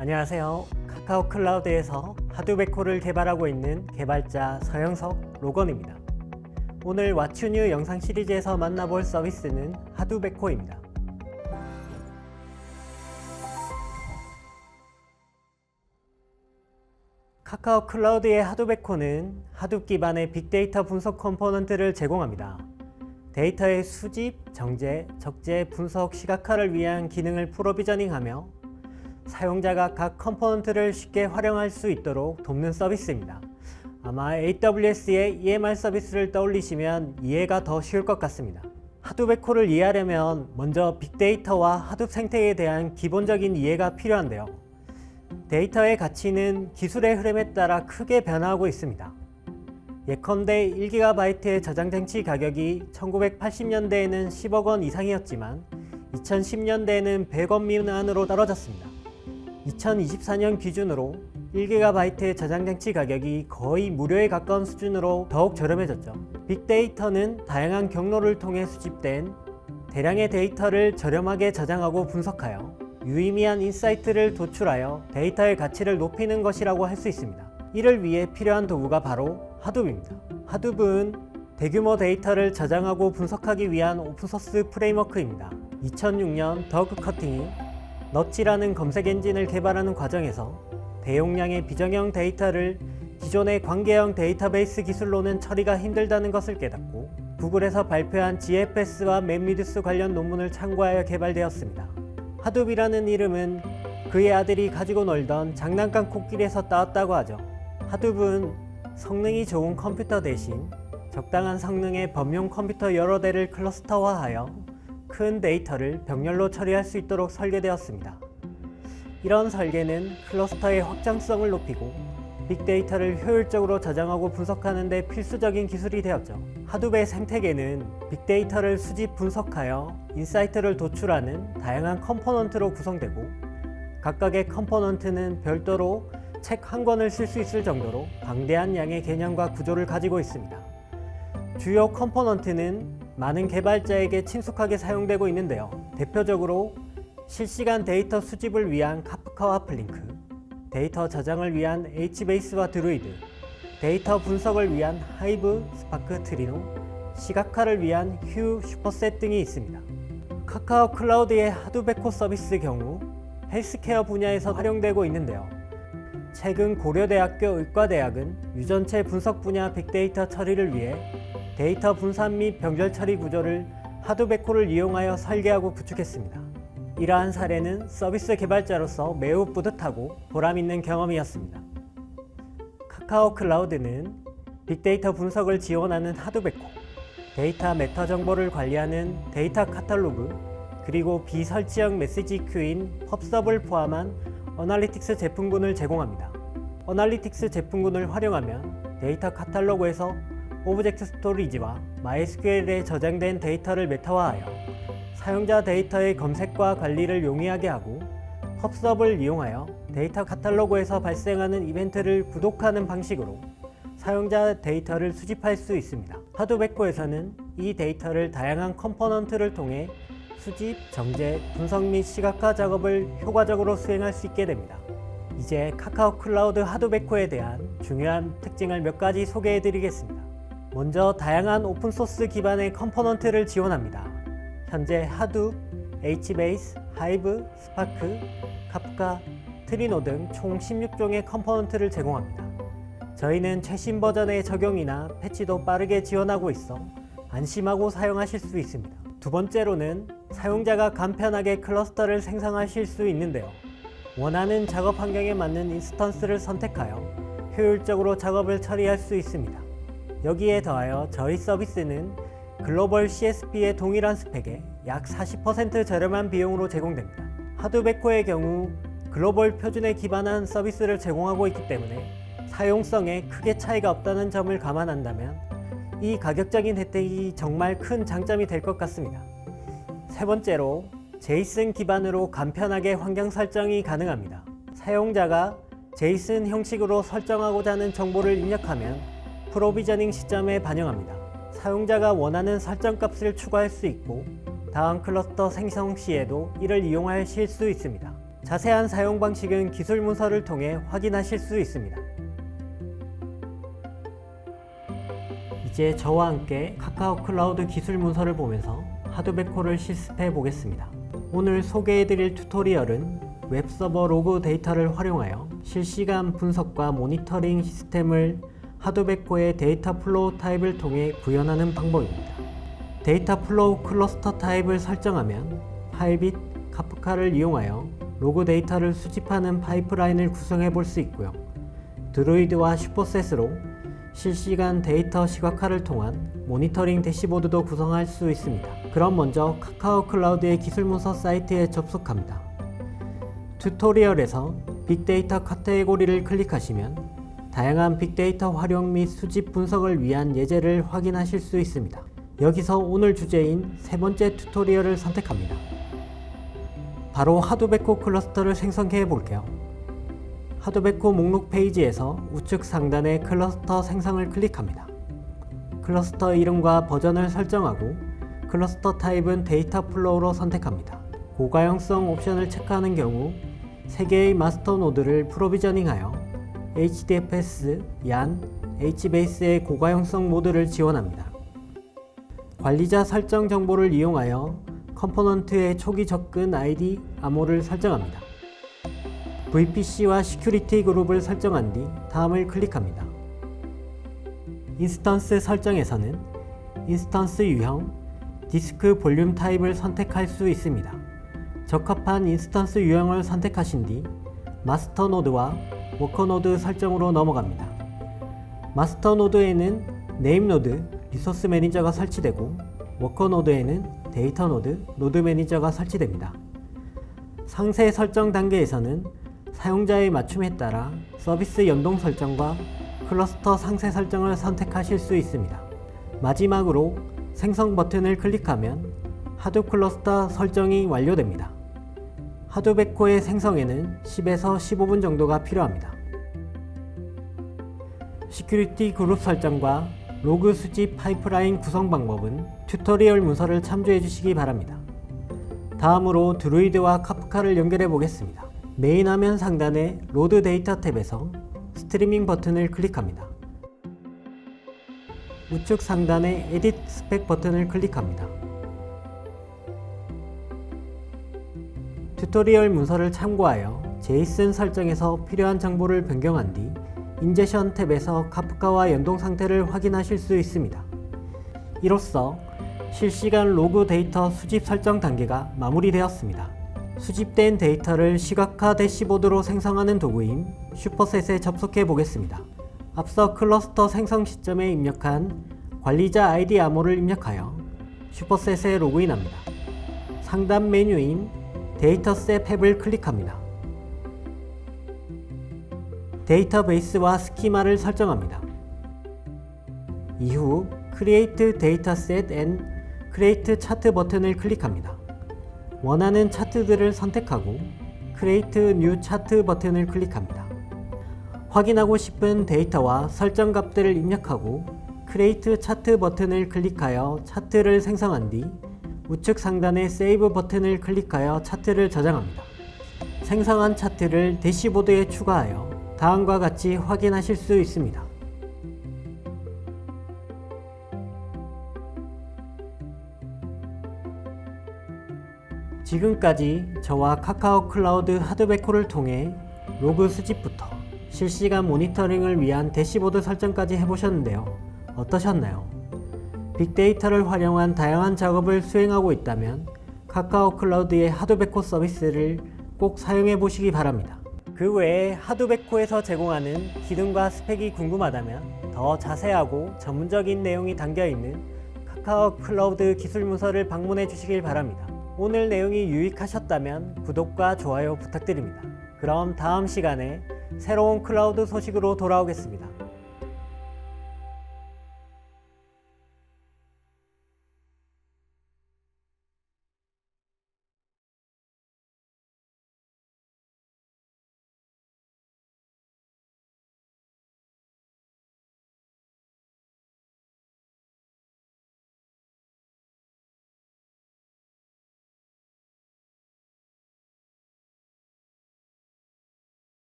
안녕하세요. 카카오 클라우드에서 하드베코를 개발하고 있는 개발자 서영석 로건입니다. 오늘 왓츠뉴 영상 시리즈에서 만나볼 서비스는 하드베코입니다. 카카오 클라우드의 하드베코는 하둡 기반의 빅데이터 분석 컴포넌트를 제공합니다. 데이터의 수집, 정제, 적재, 분석, 시각화를 위한 기능을 프로비저닝하며 사용자가 각 컴포넌트를 쉽게 활용할 수 있도록 돕는 서비스입니다. 아마 AWS의 EMR 서비스를 떠올리시면 이해가 더 쉬울 것 같습니다. 하드베코를 이해하려면 먼저 빅데이터와 하둡 생태계에 대한 기본적인 이해가 필요한데요. 데이터의 가치는 기술의 흐름에 따라 크게 변화하고 있습니다. 예컨대 1GB의 저장 장치 가격이 1980년대에는 10억 원 이상이었지만 2010년대에는 100원 미만으로 떨어졌습니다. 2024년 기준으로 1GB의 저장 장치 가격이 거의 무료에 가까운 수준으로 더욱 저렴해졌죠. 빅데이터는 다양한 경로를 통해 수집된 대량의 데이터를 저렴하게 저장하고 분석하여 유의미한 인사이트를 도출하여 데이터의 가치를 높이는 것이라고 할 수 있습니다. 이를 위해 필요한 도구가 바로 하둡입니다. 하둡은 대규모 데이터를 저장하고 분석하기 위한 오픈소스 프레임워크입니다. 2006년 더그 커팅이 넛이라는 검색 엔진을 개발하는 과정에서 대용량의 비정형 데이터를 기존의 관계형 데이터베이스 기술로는 처리가 힘들다는 것을 깨닫고 구글에서 발표한 GFS와 맵미드스 관련 논문을 참고하여 개발되었습니다. 하둡이라는 이름은 그의 아들이 가지고 놀던 장난감 코끼리에서 따왔다고 하죠. 하둡은 성능이 좋은 컴퓨터 대신 적당한 성능의 범용 컴퓨터 여러 대를 클러스터화하여 큰 데이터를 병렬로 처리할 수 있도록 설계되었습니다. 이런 설계는 클러스터의 확장성을 높이고 빅데이터를 효율적으로 저장하고 분석하는 데 필수적인 기술이 되었죠. 하둡의 생태계는 빅데이터를 수집 분석하여 인사이트를 도출하는 다양한 컴포넌트로 구성되고 각각의 컴포넌트는 별도로 책 한 권을 쓸 수 있을 정도로 방대한 양의 개념과 구조를 가지고 있습니다. 주요 컴포넌트는 많은 개발자에게 친숙하게 사용되고 있는데요. 대표적으로 실시간 데이터 수집을 위한 카프카와 플링크, 데이터 저장을 위한 HBase와 드루이드, 데이터 분석을 위한 하이브, 스파크, 트리노, 시각화를 위한 휴, 슈퍼셋 등이 있습니다. 카카오 클라우드의 하드베코 서비스 경우 헬스케어 분야에서 활용되고 있는데요. 최근 고려대학교 의과대학은 유전체 분석 분야 빅데이터 처리를 위해 데이터 분산 및 병절 처리 구조를 하드베코를 이용하여 설계하고 구축했습니다. 이러한 사례는 서비스 개발자로서 매우 뿌듯하고 보람있는 경험이었습니다. 카카오 클라우드는 빅데이터 분석을 지원하는 하드베코, 데이터 메타 정보를 관리하는 데이터 카탈로그, 그리고 비설치형 메시지 큐인 펍섭을 포함한 어널리틱스 제품군을 제공합니다. 어널리틱스 제품군을 활용하면 데이터 카탈로그에서 오브젝트 스토리지와 MySQL에 저장된 데이터를 메타화하여 사용자 데이터의 검색과 관리를 용이하게 하고 펍섭을 이용하여 데이터 카탈로그에서 발생하는 이벤트를 구독하는 방식으로 사용자 데이터를 수집할 수 있습니다. 하드베코에서는 이 데이터를 다양한 컴포넌트를 통해 수집, 정제, 분석 및 시각화 작업을 효과적으로 수행할 수 있게 됩니다. 이제 카카오 클라우드 하드베코에 대한 중요한 특징을 몇 가지 소개해 드리겠습니다. 먼저 다양한 오픈소스 기반의 컴포넌트를 지원합니다. 현재 하둡, HBase, 하이브, 스파크, 카프카, 트리노 등 총 16종의 컴포넌트를 제공합니다. 저희는 최신 버전의 적용이나 패치도 빠르게 지원하고 있어 안심하고 사용하실 수 있습니다. 두 번째로는 사용자가 간편하게 클러스터를 생성하실 수 있는데요. 원하는 작업 환경에 맞는 인스턴스를 선택하여 효율적으로 작업을 처리할 수 있습니다. 여기에 더하여 저희 서비스는 글로벌 CSP의 동일한 스펙에 약 40% 저렴한 비용으로 제공됩니다. 하드베코의 경우 글로벌 표준에 기반한 서비스를 제공하고 있기 때문에 사용성에 크게 차이가 없다는 점을 감안한다면 이 가격적인 혜택이 정말 큰 장점이 될 것 같습니다. 세 번째로 제이슨 기반으로 간편하게 환경 설정이 가능합니다. 사용자가 제이슨 형식으로 설정하고자 하는 정보를 입력하면 프로비저닝 시점에 반영합니다. 사용자가 원하는 설정 값을 추가할 수 있고 다음 클러스터 생성 시에도 이를 이용하실 수 있습니다. 자세한 사용 방식은 기술 문서를 통해 확인하실 수 있습니다. 이제 저와 함께 카카오 클라우드 기술 문서를 보면서 하드백호를 실습해 보겠습니다. 오늘 소개해드릴 튜토리얼은 웹서버 로그 데이터를 활용하여 실시간 분석과 모니터링 시스템을 하드백호의 데이터 플로우 타입을 통해 구현하는 방법입니다. 데이터 플로우 클러스터 타입을 설정하면 파이빗, 카프카를 이용하여 로그 데이터를 수집하는 파이프라인을 구성해 볼 수 있고요. 드루이드와 슈퍼셋으로 실시간 데이터 시각화를 통한 모니터링 대시보드도 구성할 수 있습니다. 그럼 먼저 카카오 클라우드의 기술 문서 사이트에 접속합니다. 튜토리얼에서 빅데이터 카테고리를 클릭하시면 다양한 빅데이터 활용 및 수집 분석을 위한 예제를 확인하실 수 있습니다. 여기서 오늘 주제인 세 번째 튜토리얼을 선택합니다. 바로 하드베코 클러스터를 생성해 볼게요. 하드베코 목록 페이지에서 우측 상단의 클러스터 생성을 클릭합니다. 클러스터 이름과 버전을 설정하고 클러스터 타입은 데이터 플로우로 선택합니다. 고가형성 옵션을 체크하는 경우 3개의 마스터 노드를 프로비저닝하여 HDFS, YAN, HBase의 고가형성 모드를 지원합니다. 관리자 설정 정보를 이용하여 컴포넌트의 초기 접근 ID, 암호를 설정합니다. VPC와 시큐리티 그룹을 설정한 뒤 다음을 클릭합니다. 인스턴스 설정에서는 인스턴스 유형, 디스크 볼륨 타입을 선택할 수 있습니다. 적합한 인스턴스 유형을 선택하신 뒤 마스터 노드와 워커 노드 설정으로 넘어갑니다. 마스터 노드에는 네임 노드, 리소스 매니저가 설치되고 워커 노드에는 데이터 노드, 노드 매니저가 설치됩니다. 상세 설정 단계에서는 사용자의 맞춤에 따라 서비스 연동 설정과 클러스터 상세 설정을 선택하실 수 있습니다. 마지막으로 생성 버튼을 클릭하면 하드 클러스터 설정이 완료됩니다. 하드베코의 생성에는 10에서 15분 정도가 필요합니다. 시큐리티 그룹 설정과 로그 수집 파이프라인 구성 방법은 튜토리얼 문서를 참조해 주시기 바랍니다. 다음으로 드루이드와 카프카를 연결해 보겠습니다. 메인 화면 상단의 로드 데이터 탭에서 스트리밍 버튼을 클릭합니다. 우측 상단의 에딧 스펙 버튼을 클릭합니다. 튜토리얼 문서를 참고하여 제이슨 설정에서 필요한 정보를 변경한 뒤 인제션 탭에서 카프카와 연동 상태를 확인하실 수 있습니다. 이로써 실시간 로그 데이터 수집 설정 단계가 마무리되었습니다. 수집된 데이터를 시각화 대시보드로 생성하는 도구인 슈퍼셋에 접속해 보겠습니다. 앞서 클러스터 생성 시점에 입력한 관리자 아이디 암호를 입력하여 슈퍼셋에 로그인합니다. 상단 메뉴인 데이터셋 탭을 클릭합니다. 데이터베이스와 스키마를 설정합니다. 이후 Create Dataset and Create Chart 버튼을 클릭합니다. 원하는 차트들을 선택하고 Create New Chart 버튼을 클릭합니다. 확인하고 싶은 데이터와 설정 값들을 입력하고 Create Chart 버튼을 클릭하여 차트를 생성한 뒤 우측 상단의 Save 버튼을 클릭하여 차트를 저장합니다. 생성한 차트를 대시보드에 추가하여 다음과 같이 확인하실 수 있습니다. 지금까지 저와 카카오 클라우드 하드베코를 통해 로그 수집부터 실시간 모니터링을 위한 대시보드 설정까지 해보셨는데요. 어떠셨나요? 빅데이터를 활용한 다양한 작업을 수행하고 있다면 카카오 클라우드의 하드베코 서비스를 꼭 사용해 보시기 바랍니다. 그 외에 하드베코에서 제공하는 기능과 스펙이 궁금하다면 더 자세하고 전문적인 내용이 담겨 있는 카카오 클라우드 기술 문서를 방문해 주시길 바랍니다. 오늘 내용이 유익하셨다면 구독과 좋아요 부탁드립니다. 그럼 다음 시간에 새로운 클라우드 소식으로 돌아오겠습니다.